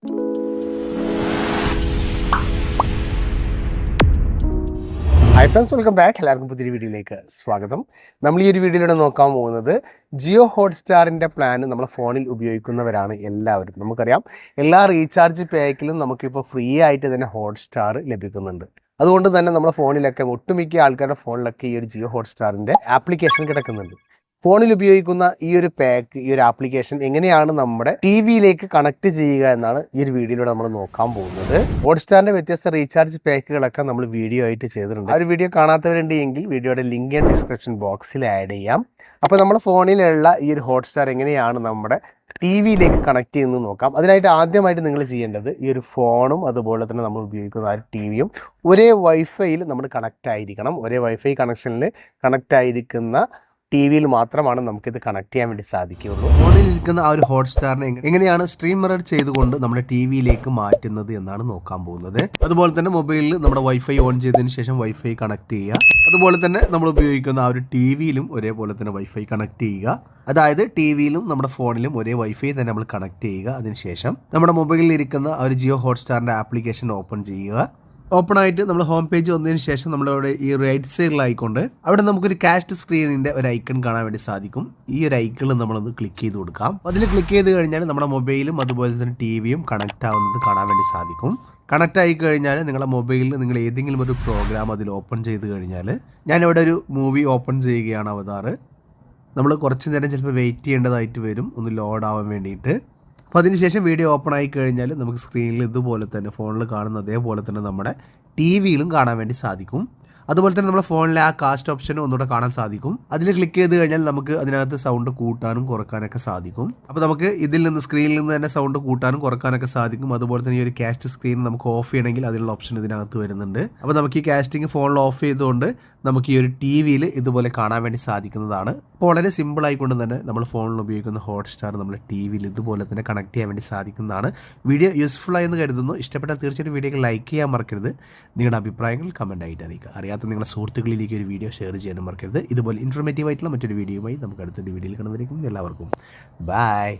Hi friends welcome back എല്ലാവർക്കും പുതിയൊരു വീഡിയോയിലേക്ക് സ്വാഗതം. നമ്മൾ ഈ ഒരു വീഡിയോയിലൂടെ നോക്കാൻ പോകുന്നത് ജിയോ ഹോട്ട്സ്റ്റാറിന്റെ പ്ലാൻ നമ്മൾ ഫോണിൽ ഉപയോഗിക്കുന്നവരാണ് എല്ലാവരും. നമുക്കറിയാം എല്ലാ റീചാർജ് പാക്കിലും നമുക്കിപ്പോൾ ഫ്രീ ആയിട്ട് തന്നെ ഹോട്ട്സ്റ്റാർ ലഭിക്കുന്നുണ്ട്. അതുകൊണ്ട് തന്നെ നമ്മുടെ ഫോണിലൊക്കെ ഒട്ടുമിക്ക ആൾക്കാരുടെ ഫോണിലൊക്കെ ഈ ഒരു ജിയോ ഹോട്ട്സ്റ്റാറിന്റെ ആപ്ലിക്കേഷൻ കിടക്കുന്നുണ്ട്. ഫോണിൽ ഉപയോഗിക്കുന്ന ഈ ഒരു പാക്ക് ഈ ഒരു ആപ്ലിക്കേഷൻ എങ്ങനെയാണ് നമ്മുടെ ടി വിയിലേക്ക് കണക്ട് ചെയ്യുക എന്നാണ് ഈ ഒരു വീഡിയോയിലൂടെ നമ്മൾ നോക്കാൻ പോകുന്നത്. ഹോട്ട്സ്റ്റാറിന്റെ വ്യത്യസ്ത റീചാർജ് പാക്കുകളൊക്കെ നമ്മൾ വീഡിയോ ആയിട്ട് ചെയ്തിട്ടുണ്ട്. ആ ഒരു വീഡിയോ കാണാത്തവരുണ്ട് എങ്കിൽ വീഡിയോയുടെ ലിങ്ക് ഞാൻ ഡിസ്ക്രിപ്ഷൻ ബോക്സിൽ ആഡ് ചെയ്യാം. അപ്പോൾ നമ്മുടെ ഫോണിലുള്ള ഈ ഒരു ഹോട്ട്സ്റ്റാർ എങ്ങനെയാണ് നമ്മുടെ ടി വിയിലേക്ക് കണക്ട് ചെയ്യുന്നത് നോക്കാം. അതിനായിട്ട് ആദ്യമായിട്ട് നിങ്ങൾ ചെയ്യേണ്ടത് ഈ ഒരു ഫോണും അതുപോലെ തന്നെ നമ്മൾ ഉപയോഗിക്കുന്ന ആ ടി വിയും ഒരേ വൈഫൈയിൽ നമ്മൾ കണക്റ്റ് ആയിരിക്കണം. ഒരേ വൈഫൈ കണക്ഷനിൽ കണക്റ്റ് ആയിരിക്കുന്ന ടി വിയിൽ മാത്രമാണ് നമുക്കിത് കണക്ട് ചെയ്യാൻ വേണ്ടി സാധിക്കുകയുള്ളൂ. ഫോണിൽ ഇരിക്കുന്ന ആ ഒരു ഹോട്ട്സ്റ്റാറിനെ എങ്ങനെയാണ് സ്ട്രീം സ്ട്രീമർ ചെയ്തുകൊണ്ട് നമ്മുടെ ടി വിയിലേക്ക് മാറ്റുന്നത് എന്നാണ് നോക്കാൻ പോകുന്നത്. അതുപോലെ തന്നെ മൊബൈലിൽ നമ്മുടെ വൈഫൈ ഓൺ ചെയ്തതിന് ശേഷം വൈഫൈ കണക്ട് ചെയ്യുക. അതുപോലെ തന്നെ നമ്മൾ ഉപയോഗിക്കുന്ന ആ ഒരു ടി വിയിലും ഒരേപോലെ തന്നെ വൈഫൈ കണക്ട് ചെയ്യുക. അതായത് ടി വിയിലും നമ്മുടെ ഫോണിലും ഒരേ വൈഫൈ തന്നെ നമ്മൾ കണക്ട് ചെയ്യുക. അതിനുശേഷം നമ്മുടെ മൊബൈലിൽ ഇരിക്കുന്ന ആ ഒരു ജിയോ ഹോട്ട്സ്റ്റാറിന്റെ ആപ്ലിക്കേഷൻ ഓപ്പൺ ചെയ്യുക. ഓപ്പൺ ആയിട്ട് നമ്മൾ ഹോം പേജ് വന്നതിന് ശേഷം നമ്മളിവിടെ ഈ റൈറ്റ് സൈഡിലായിക്കൊണ്ട് അവിടെ നമുക്കൊരു കാസ്റ്റ് സ്ക്രീനിന്റെ ഒരു ഐക്കൺ കാണാൻ വേണ്ടി സാധിക്കും. ഈ ഒരു ഐക്കണിൽ നമ്മളത് ക്ലിക്ക് ചെയ്ത് കൊടുക്കാം. അതിൽ ക്ലിക്ക് ചെയ്ത് കഴിഞ്ഞാൽ നമ്മുടെ മൊബൈലും അതുപോലെ തന്നെ ടി വിയും കണക്റ്റ് ആവുന്നത് കാണാൻ വേണ്ടി സാധിക്കും. കണക്ട് ആയി കഴിഞ്ഞാൽ നിങ്ങളുടെ മൊബൈലിൽ നിങ്ങൾ ഏതെങ്കിലും ഒരു പ്രോഗ്രാം അതിൽ ഓപ്പൺ ചെയ്ത് കഴിഞ്ഞാൽ ഞാനിവിടെ ഒരു മൂവി ഓപ്പൺ ചെയ്യുകയാണ് അവതാറ്. നമ്മൾ കുറച്ച് നേരം ചിലപ്പോൾ വെയിറ്റ് ചെയ്യേണ്ടതായിട്ട് വരും. ഒന്ന് ലോഡ് ആവാൻ വേണ്ടിയിട്ട്. അപ്പോൾ അതിനുശേഷം വീഡിയോ ഓപ്പൺ ആയി കഴിഞ്ഞാൽ നമുക്ക് സ്ക്രീനിൽ ഇതുപോലെ തന്നെ ഫോണിൽ കാണുന്ന അതേപോലെ തന്നെ നമ്മുടെ ടി വിയിലും കാണാൻ വേണ്ടി സാധിക്കും. അതുപോലെ തന്നെ നമ്മുടെ ഫോണിലെ ആ കാസ്റ്റ് ഓപ്ഷനും ഒന്നുകൂടെ കാണാൻ സാധിക്കും. അതിൽ ക്ലിക്ക് ചെയ്ത് കഴിഞ്ഞാൽ നമുക്ക് അതിനകത്ത് സൗണ്ട് കൂട്ടാനും കുറക്കാനൊക്കെ സാധിക്കും. അപ്പോൾ നമുക്ക് ഇതിൽ നിന്ന് സ്ക്രീനിൽ നിന്ന് തന്നെ സൗണ്ട് കൂട്ടാനും കുറക്കാനൊക്കെ സാധിക്കും. അതുപോലെ തന്നെ ഈ ഒരു കാസ്റ്റ് സ്ക്രീൻ നമുക്ക് ഓഫ് ചെയ്യണമെങ്കിൽ അതിനുള്ള ഓപ്ഷൻ ഇതിനകത്ത് വരുന്നുണ്ട്. അപ്പോൾ നമുക്ക് ഈ കാസ്റ്റിംഗ് ഫോണിൽ ഓഫ് ചെയ്തുകൊണ്ട് നമുക്ക് ഈ ഒരു ടി വിയിൽ ഇതുപോലെ കാണാൻ വേണ്ടി സാധിക്കുന്നതാണ്. അപ്പോൾ വളരെ സിമ്പിൾ ആയിക്കൊണ്ട് തന്നെ നമ്മൾ ഫോണിൽ ഉപയോഗിക്കുന്ന ഹോട്ട്സ്റ്റാർ നമ്മുടെ ടി വിയിൽ ഇതുപോലെ തന്നെ കണക്ട് ചെയ്യാൻ വേണ്ടി സാധിക്കുന്നതാണ്. വീഡിയോ യൂസ്ഫുൾ ആയെന്ന് കരുതുന്നു. ഇഷ്ടപ്പെട്ടാൽ തീർച്ചയായിട്ടും വീഡിയോ ലൈക്ക് ചെയ്യാൻ മറക്കരുത്. നിങ്ങളുടെ അഭിപ്രായങ്ങൾ കമന്റ് ആയിട്ട് അറിയിക്കുക. അറിയാത്ത നിങ്ങളുടെ സുഹൃത്തുക്കളിലേക്ക് ഒരു വീഡിയോ ഷെയർ ചെയ്യാനും മറക്കരുത്. ഇതുപോലെ ഇൻഫോർമേറ്റീവ് ആയിട്ടുള്ള മറ്റൊരു വീഡിയോയുമായി നമുക്ക് അടുത്തൊരു വീഡിയോയിൽ കാണുന്നതായിരിക്കും എല്ലാവർക്കും. ബൈ